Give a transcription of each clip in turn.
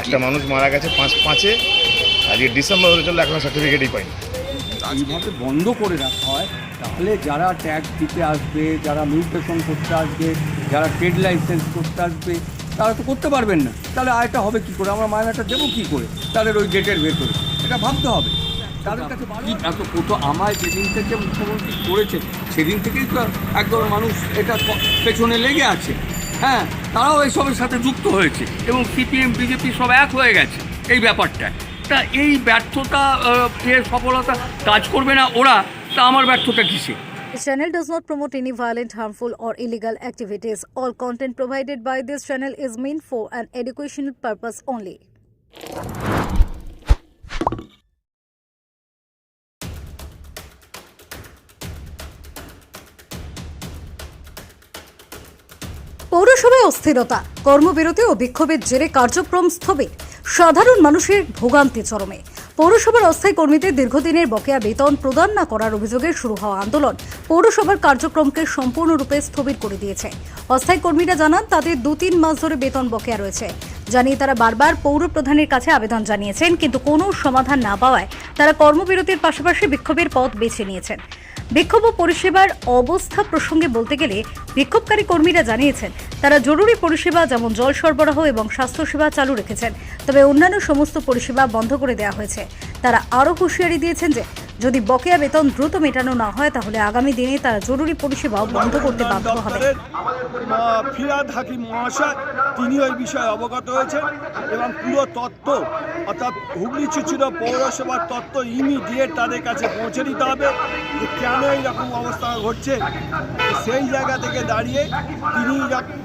একটা মানুষ মারা গেছে পাঁচ পাঁচে। আজকে ডিসেম্বর হতে চললে এখনও সার্টিফিকেটই পাইনি। এইভাবে বন্ধ করে রাখা হয় তাহলে যারা ট্যাক্স দিতে আসবে যারা মিউটেশন করতে আসবে যারা ট্রেড লাইসেন্স করতে আসবে তারা তো করতে পারবেন না। তাহলে আয়টা হবে কি করে? আমরা মায়নাটা দেবো কি করে? তাদের ওই গেটের ভেতরে এটা ভাবতে হবে। তাদের কাছে এত কত আমায় যেদিন থেকে মুখ্যমন্ত্রী করেছে সেদিন থেকেই তো একদল মানুষ এটা পেছনে লেগে আছে। হ্যাঁ তারাও এইসবের সাথে যুক্ত হয়েছে এবং সিপিএম বিজেপি সব এক হয়ে গেছে এই ব্যাপারটা তা এই ব্যর্থতা এর সফলতা কাজ করবে না ওরা তা আমার ব্যর্থতা কিসে This channel does not promote any violent, harmful, or illegal activities. All content provided by this channel is meant for an educational purpose only. পৌরসভায় অস্থিরতা। কর্মবিরতি ও বিক্ষোভের জেরে কার্যক্রম স্থবির। সাধারণ মানুষের ভোগান্তি চরমে। পৌরসভার অস্থায়ী কর্মীদের দীর্ঘদিনের বকেয়া বেতন প্রদান না করার অভিযোগে শুরু হওয়া আন্দোলন পৌরসভার কার্যক্রমকে সম্পূর্ণরূপে স্থবির করে দিয়েছে। অস্থায়ী কর্মীরা জানান, তাদের দু তিন মাস ধরে বেতন বকেয়া রয়েছে। জানিয়ে তারা বারবার পৌর প্রধানের কাছে আবেদন জানিয়েছেন, কিন্তু কোনো সমাধান না পাওয়ায় তারা কর্মবিরতির পাশাপাশি বিক্ষোভের পথ বেছে নিয়েছেন। বিক্ষোভ ও পরিষেবার অবস্থা প্রসঙ্গে বলতে গেলে বিক্ষোভকারী কর্মীরা জানিয়েছেন, তারা জরুরি পরিষেবা যেমন জল সরবরাহ এবং স্বাস্থ্যসেবা চালু রেখেছেন, তবে অন্যান্য সমস্ত পরিষেবা বন্ধ করে দেওয়া হয়েছে। তারা আরও হুঁশিয়ারি দিয়েছেন যে যদি বকেয়া বেতন দ্রুত মেটানো না হয়, তাহলে আগামী দিনে তারা জরুরি পরিষেবাও বন্ধ করতে বাধ্য হবে। ফিরাদ হাকিম মহাশয়, তিনি ওই বিষয়ে অবগত হয়েছেন এবং পুরো তত্ত্ব, অর্থাৎ হুগলি চুচুড়া পৌরসভার তত্ত্ব ইমিডিয়েট তাদের কাছে পৌঁছে দিতে হবে যে কেন এইরকম অবস্থা ঘটছে। সেই জায়গা থেকে দাঁড়িয়ে তিনি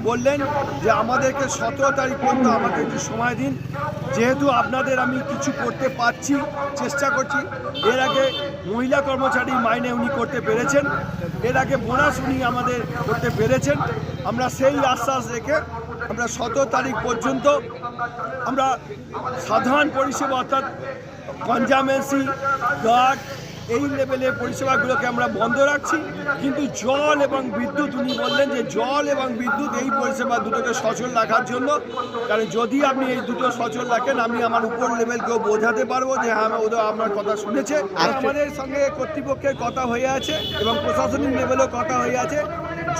বললেন যে আমাদেরকে সতেরো তারিখ পর্যন্ত আমাকে একটু সময় দিন। যেহেতু আপনাদের আমি কিছু করতে পারছি, চেষ্টা করছি, এর আগে মহিলা কর্মচারী মাইনে উনি করতে পেরেছেন। এর আগে বোনাস উনি আমাদের করতে পেরেছেন। আমরা সেই আশ্বাস রেখে আমরা সতেরো তারিখ পর্যন্ত আমরা সাধারণ পরিষেবা অর্থাৎ কনজামেন্সি গার্ড এই লেভেলের পরিষেবাগুলোকে আমরা বন্ধ রাখছি। কিন্তু জল এবং বিদ্যুৎ উনি বললেন যে জল এবং বিদ্যুৎ এই পরিষেবা দুটোকে সচল রাখার জন্য। কারণ যদি আপনি এই দুটো সচল রাখেন আমি আমার উপর লেভেলকেও বোঝাতে পারব যে হ্যাঁ ওদের আপনার কথা শুনেছে। আর আমাদের সঙ্গে কর্তৃপক্ষের কথা হয়ে আছে এবং প্রশাসনিক লেভেলেও কথা হয়ে আছে।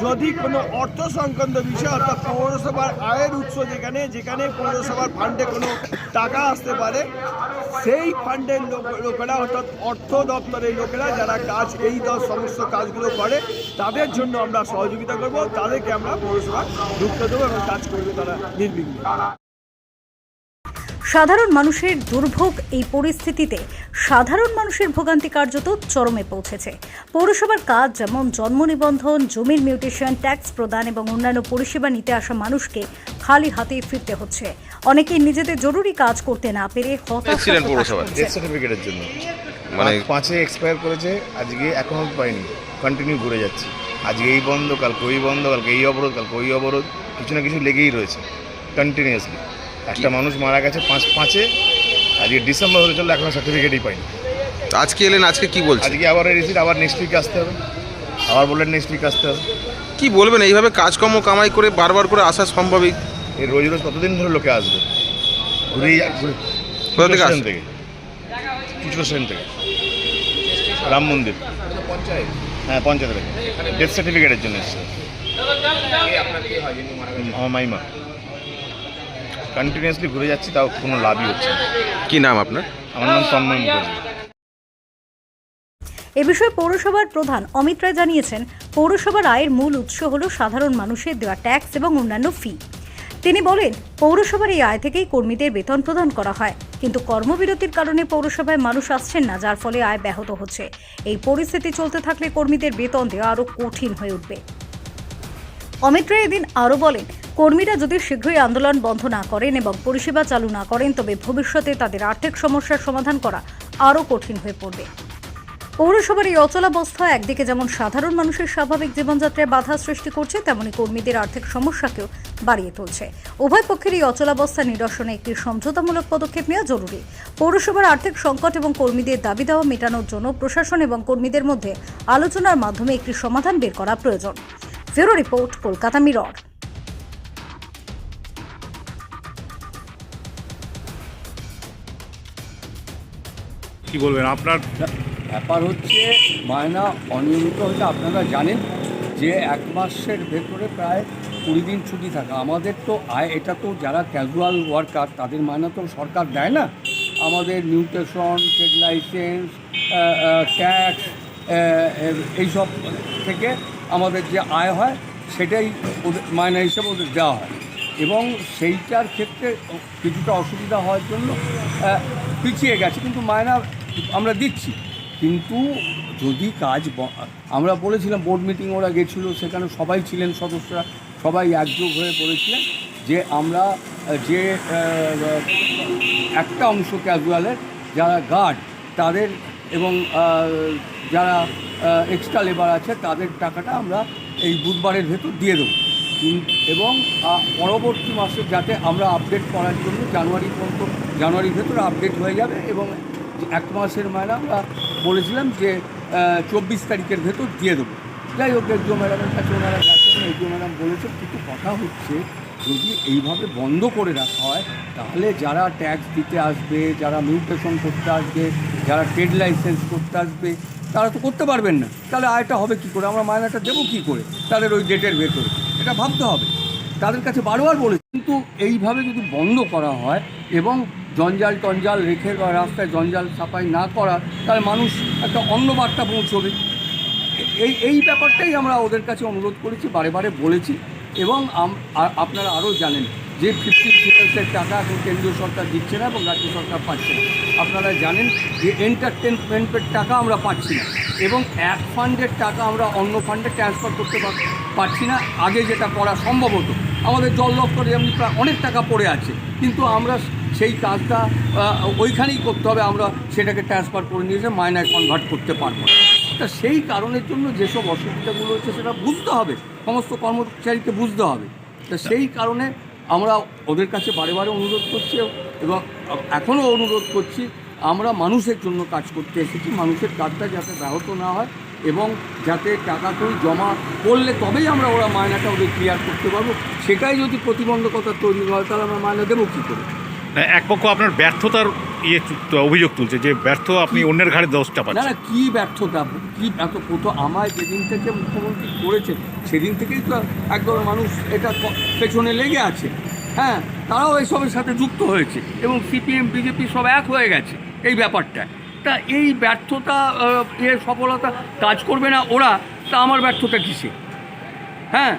যদি কোনো অর্থ সংক্রান্ত বিষয় অর্থাৎ পৌরসভার আয়ের উৎস যেখানে যেখানে পৌরসভার ফান্ডে কোনো টাকা আসতে পারে, সেই ফান্ডের লোক- লোকেরা অর্থাৎ অর্থ দপ্তরের লোকেরা যারা কাজ, এই সমস্ত কাজগুলো করে, তাদের জন্য আমরা সহযোগিতা করব, তাদেরকে আমরা পৌরসভা ঢুকতে দেবো এবং কাজ করবে তারা নির্বিঘ্নে। সাধারণ মানুষের দুর্ভোগ এই পরিস্থিতিতে সাধারণ মানুষের ভোগান্তি কার্যত চরমে পৌঁছেছে। পৌরসভার কাজ যেমন জন্ম নিবন্ধন জমির মিউটেশন ট্যাক্স প্রদান এবং অন্যান্য পরিষেবা নিতে আসা মানুষকে খালি হাতে ফিরতে হচ্ছে। অনেকেই নিজেদের জরুরি কাজ করতে না পেরে হতাশা সার্টিফিকেটের জন্য। মানে- মানে পাঁচে এক্সপায়ার করেছে আজকে এখনও পাইনি। কন্টিনিউ ঘুরে যাচ্ছি। আজকে এই বন্ধ কালকে ওই বন্ধ কালকে এই অবরোধ কালকে ওই অবরোধ কিছু না কিছু লেগেই রয়েছে কন্টিনিউয়াসলি একটা মানুষ মারা গেছে পাঁচ পাঁচে আজকে ডিসেম্বর হতে চললে এখনও সার্টিফিকেটই পাইনি। তো আজকে এলেন আজকে কি বলছেন? আজকে আবার রিসিট আবার নেক্সট উইক আসতে হবে। আবার বললেন নেক্সট উইক আসতে হবে। কি বলবেন এইভাবে কাজকর্ম কামাই করে বারবার করে আসা সম্ভবই। এই রোজ রোজ কতদিন ধরে লোকে আসবে? ঘুরেই ঘুরে কোথা থেকে স্টেশন থেকে। রাম মন্দির। হ্যাঁ পঞ্চায়েত থেকে ডেথ সার্টিফিকেটের জন্য এসছে। আমার মাইমা। কন্টিনিউয়াসলি ঘুরে যাচ্ছি তাও কোনো লাভই হচ্ছে না। কি নাম আপনার? আমার নাম তন্ময় মুখার্জি এ বিষয়ে পৌরসভার প্রধান অমিত রায় জানিয়েছেন পৌরসভার আয়ের মূল উৎস হল সাধারণ মানুষের দেওয়া ট্যাক্স এবং অন্যান্য ফি। তিনি বলেন পৌরসভার এই আয় থেকেই কর্মীদের বেতন প্রদান করা হয় কিন্তু কর্মবিরতির কারণে পৌরসভায় মানুষ আসছেন না যার ফলে আয় ব্যাহত হচ্ছে। এই পরিস্থিতি চলতে থাকলে কর্মীদের বেতন দেওয়া আরও কঠিন হয়ে উঠবে। অমিত রায় এদিন আরও বলেন, কর্মীরা যদি শীঘ্রই আন্দোলন বন্ধ না করেন এবং পরিষেবা চালু না করেন, তবে ভবিষ্যতে তাদের আর্থিক সমস্যার সমাধান করা আরও কঠিন হয়ে পড়বে। পৌরসভার এই অচলাবস্থা একদিকে যেমন সাধারণ মানুষের স্বাভাবিক জীবনযাত্রায় বাধা সৃষ্টি করছে, তেমনি কর্মীদের আর্থিক সমস্যাকেও বাড়িয়ে তুলছে। উভয় পক্ষের এই অচলাবস্থা নিরসনে একটি সমঝোতামূলক পদক্ষেপ নেওয়া জরুরি। পৌরসভার আর্থিক সংকট এবং কর্মীদের দাবি দেওয়া মেটানোর জন্য প্রশাসন এবং কর্মীদের মধ্যে আলোচনার মাধ্যমে একটি সমাধান বের করা প্রয়োজন। Bureau report Kolkata Mirror. কি বলবেন? আপনার ব্যাপার হচ্ছে মায়না অনিয়মিত হচ্ছে আপনারা জানেন যে এক মাসের ভেতরে প্রায় কুড়ি দিন ছুটি থাকা। আমাদের তো আয় এটা তো যারা ক্যাজুয়াল ওয়ার্কার তাদের মায়না তো সরকার দেয় না। আমাদের নিউট্রেশন ট্রেড লাইসেন্স ট্যাক্স এইসব থেকে আমাদের যে আয় হয়, সেটাই ওদের মায়না হিসেবে ওদের দেওয়া হয়। এবং সেইটার ক্ষেত্রে কিছুটা অসুবিধা হওয়ার জন্য পিছিয়ে গেছে, কিন্তু মায়না আমরা দিচ্ছি। কিন্তু যদি কাজ আমরা বলেছিলাম বোর্ড মিটিং ওরা গেছিল, সেখানে সবাই ছিলেন সদস্যরা, সবাই একযোগ হয়ে বলেছিলেন যে আমরা যে একটা অংশ ক্যাজুয়ালের যারা গার্ড তাদের এবং যারা এক্সট্রা লেবার আছে, তাদের টাকাটা আমরা এই বুধবারের ভেতর দিয়ে দেবো। এবং পরবর্তী মাসে যাতে আমরা আপডেট করার জন্য জানুয়ারি পর্যন্ত, জানুয়ারির ভেতরে আপডেট হয়ে যাবে এবং এক মাসের মায়না আমরা বলেছিলাম যে চব্বিশ তারিখের ভেতর দিয়ে দেবো। যাই হোক এসডিও ম্যাডামের কাছে ওনারা গেছেন এসডিও ম্যাডাম বলেছেন, কিন্তু কথা হচ্ছে যদি এইভাবে বন্ধ করে রাখা হয়, তাহলে যারা ট্যাক্স দিতে আসবে, যারা মিউটেশন করতে আসবে, যারা ট্রেড লাইসেন্স করতে আসবে, তারা তো করতে পারবেন না। তাহলে আয়টা হবে কী করে? আমরা মায়নাটা দেবো কী করে? তাদের ওই ডেটের ভেতরে এটা ভাবতে হবে। তাদের কাছে বারবার বলে, কিন্তু এইভাবে যদি বন্ধ করা হয় এবং জঞ্জাল টঞ্জাল রেখে রাস্তায় জঞ্জাল সাফাই না করা তাহলে মানুষ একটা অন্য বার্তা পৌঁছবে। এই এই ব্যাপারটাই আমরা ওদের কাছে অনুরোধ করেছি, বারে বারে বলেছি। এবং আপনারা আরও জানেন যে ফিফটিন ফিনান্সের টাকা এখন কেন্দ্রীয় সরকার দিচ্ছে না এবং রাজ্য সরকার পাচ্ছে না। আপনারা জানেন যে এন্টারটেনমেন্টের টাকা আমরা পাচ্ছি না এবং এক ফান্ডের টাকা আমরা অন্য ফান্ডে ট্রান্সফার করতে পারছি না। আগে যেটা করা সম্ভব হতো, আমাদের জল দপ্তরে যেমনি প্রায় অনেক টাকা পড়ে আছে, কিন্তু আমরা সেই কাজটা ওইখানেই করতে হবে, আমরা সেটাকে ট্রান্সফার করে নিয়ে এসে মায়নায় কনভার্ট করতে পারব না। তা সেই কারণের জন্য যেসব অসুবিধাগুলো হচ্ছে সেটা বুঝতে হবে, সমস্ত কর্মচারীকে বুঝতে হবে। তা সেই কারণে আমরা ওদের কাছে বারে বারে অনুরোধ করছি এবং এখনও অনুরোধ করছি, আমরা মানুষের জন্য কাজ করতে এসেছি, মানুষের কাজটা যাতে ব্যাহত না হয় এবং যাতে টাকা করি জমা করলে তবেই আমরা ওরা মায়নাটা ওদের ক্লিয়ার করতে পারব। সেটাই যদি প্রতিবন্ধকতা তৈরি হয়, তাহলে আমরা মায়না দেবো কী করে? এক পক্ষ আপনার ব্যর্থতার ইয়ে অভিযোগ তুলছে যে ব্যর্থ আপনি অন্যের ঘাড়ে দোষ চাপাচ্ছেন না কী ব্যর্থতা? কী এত প্রথম আমায় যেদিন থেকে মুখ্যমন্ত্রী করেছেন সেদিন থেকেই তো একদম মানুষ এটা পেছনে লেগে আছে। হ্যাঁ তারাও এসবের সাথে যুক্ত হয়েছে এবং সিপিএম বিজেপি সব এক হয়ে গেছে এই ব্যাপারটা তা এই ব্যর্থতা এ সফলতা কাজ করবে না ওরা? তা আমার ব্যর্থতা কিসে হ্যাঁ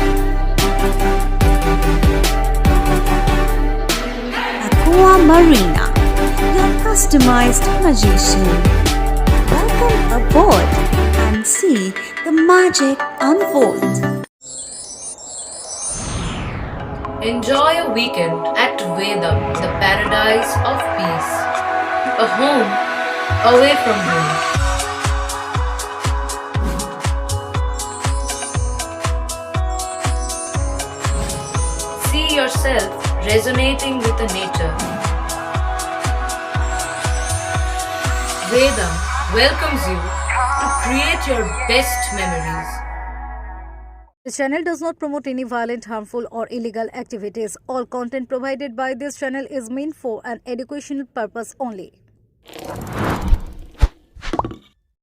Aqua Marina, your customized magician. Welcome aboard and see the magic unfold. Enjoy a weekend at Vedam, the paradise of peace. a home away from home. Resonating with the nature. Vedam welcomes you to create your best memories. This channel does not promote any violent, harmful, or illegal activities. All content provided by this channel is meant for an educational purpose only.